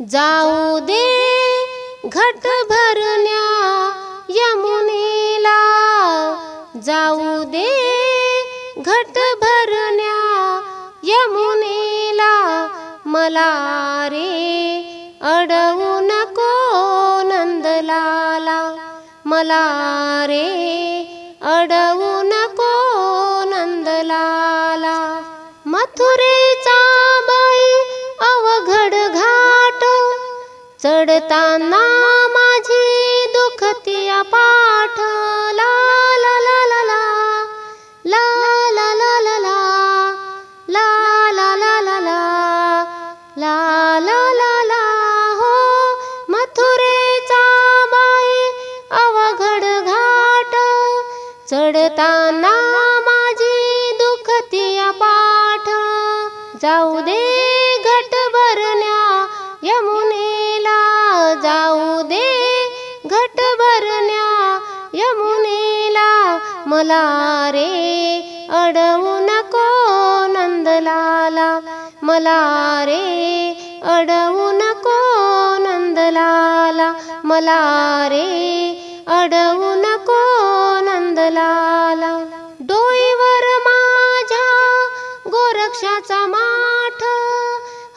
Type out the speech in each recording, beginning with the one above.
जाऊ दे घट भरण्या यमुनेला. जाऊ दे घट भरण्या यमुनेला. मला रे अडवू नको नंदलाला. मला रे अडवू नको नंदलाला चढताना माझी दुखती पाठ ला ला ला ला ला ला ला ला ला ला ला ला ला ला ला ला ला ला ला हो मथुरेचा बाई अवघड घाट चढताना माझी दुखती पाठ जाऊ दे मला रे अडवू नको नंदलाला. मला रे अडवू नको नंदलाला. मला रे अडवू नको नंदलाला. डोईवर माझ्या गोरक्षाचा माठ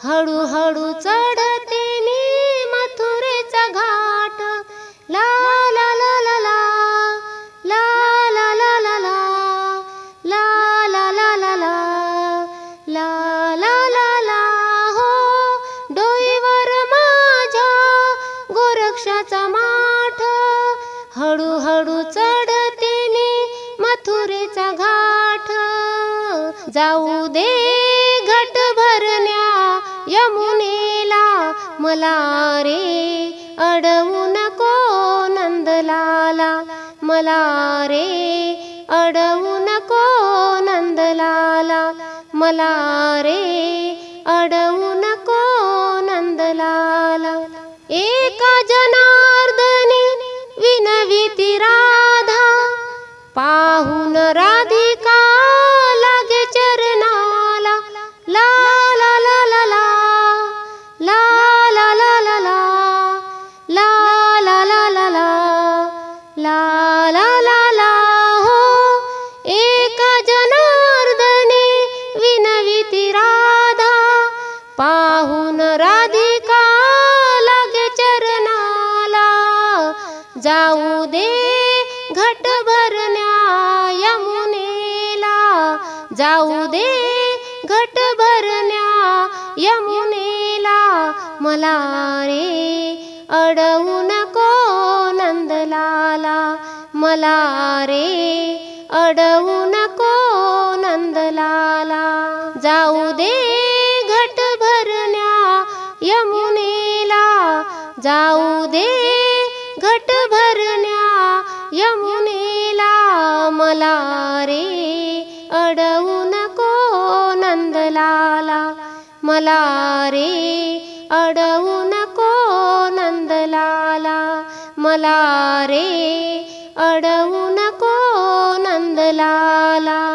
हळूहळू चढ हळूहळू चढते मी मथुरेचा घाट. जाऊ दे घट भरण्या यमुनेला मला रे अडवू नको नंदलाला. मला रे अडवू नको नंदलाला. मला रे अडवू नको नंदलाला. एका जना विनविती राधा पाहून राधी जाऊ दे घट भरण्या यमुनेला जाऊ दे घट भरण्या यमुनेला मला रे अडवू नको नंदलाला. मला रे अडवू नको नंदलाला. जाऊ दे घट भरण्या यमुनेला जाऊ दे घट भरण्या यमुनेला मला रे अडवू नको नंदलाला. मला रे अडवू नको नंदलाला. मला रे अडवू नको नंदलाला.